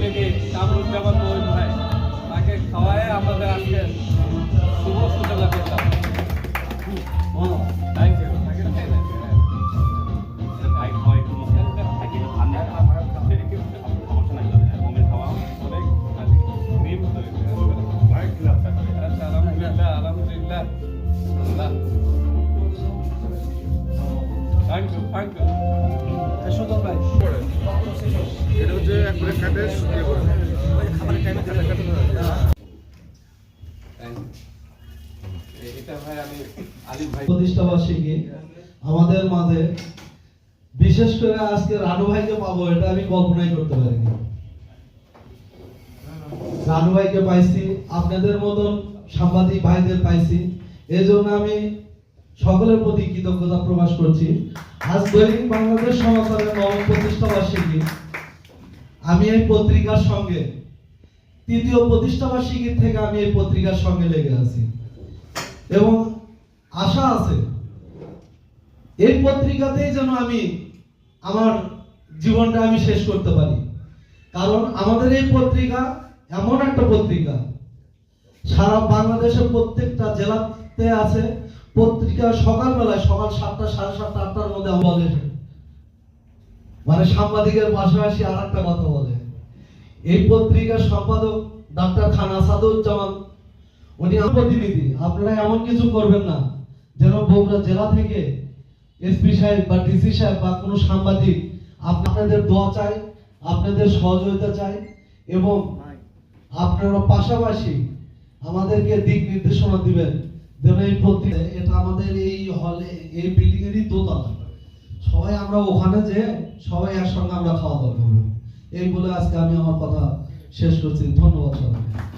প্রতিনিধি কামরুজ্জামান মহিন ভাই। তাকে খাওয়ায় আমাদের আজকে শুভ সূচনা করলাম থ্যাংক ইউ আলহামদুলিল্লাহ আলহামদুলিল্লাহ আমাদের মাঝে, বিশেষ করে আজকে রানু ভাইকে পাবো, এটা আমি কল্পনাই করতে পারিনি। রানু ভাইকে পাইছি, আপনাদের মতন সাংবাদিক ভাইদের পাইছি এই আমি সকলের প্রতি কৃতজ্ঞতা প্রকাশ করছি। আজ দৈনিক বাংলাদেশ সমাচারের নবম প্রতিষ্ঠা বার্ষিকী। আমি এই পত্রিকার সঙ্গে, তৃতীয় প্রতিষ্ঠা বার্ষিকীর থেকে আমি এই পত্রিকার সঙ্গে লেগে আছি। এবং আশা আছে, এই পত্রিকাতেই যেন আমি আমার জীবনটা আমি শেষ করতে পারি। কারণ আমাদের এই পত্রিকা এমন একটা পত্রিকা, সারা বাংলাদেশের প্রত্যেকটা জেলাতে আছে। পত্রিকা সকালবেলায়, সকাল সাতটা, সাড়ে সাতটা, আটটার মধ্যে বলে। মানে সাংবাদিকের পাশাপাশি আর একটা কথা বলে। এই পত্রিকার সম্পাদক ডাক্তার খান আসাদুজ্জামান, উনি প্রতিনিধি। আপনারা এমন কিছু করবেন না। যেন বগুড়া জেলা থেকে এসপি সাহেব বা ডিসি সাহেব বা কোনো সাংবাদিক আপনাদের দোয়া চাই আপনাদের সহযোগিতা চাই এবং আপনারা পাশাপাশি আমাদেরকে দিক নির্দেশনা দিবেন। যেন এই প্রতি এটা আমাদের এই হলে এই বিল্ডিং এরই দোতলা। সবাই আমরা ওখানে যে সবাই একসঙ্গে আমরা খাওয়া দাওয়া করব। এই বলে আজকে আমি আমার কথা শেষ করছি। ধন্যবাদ সবাইকে।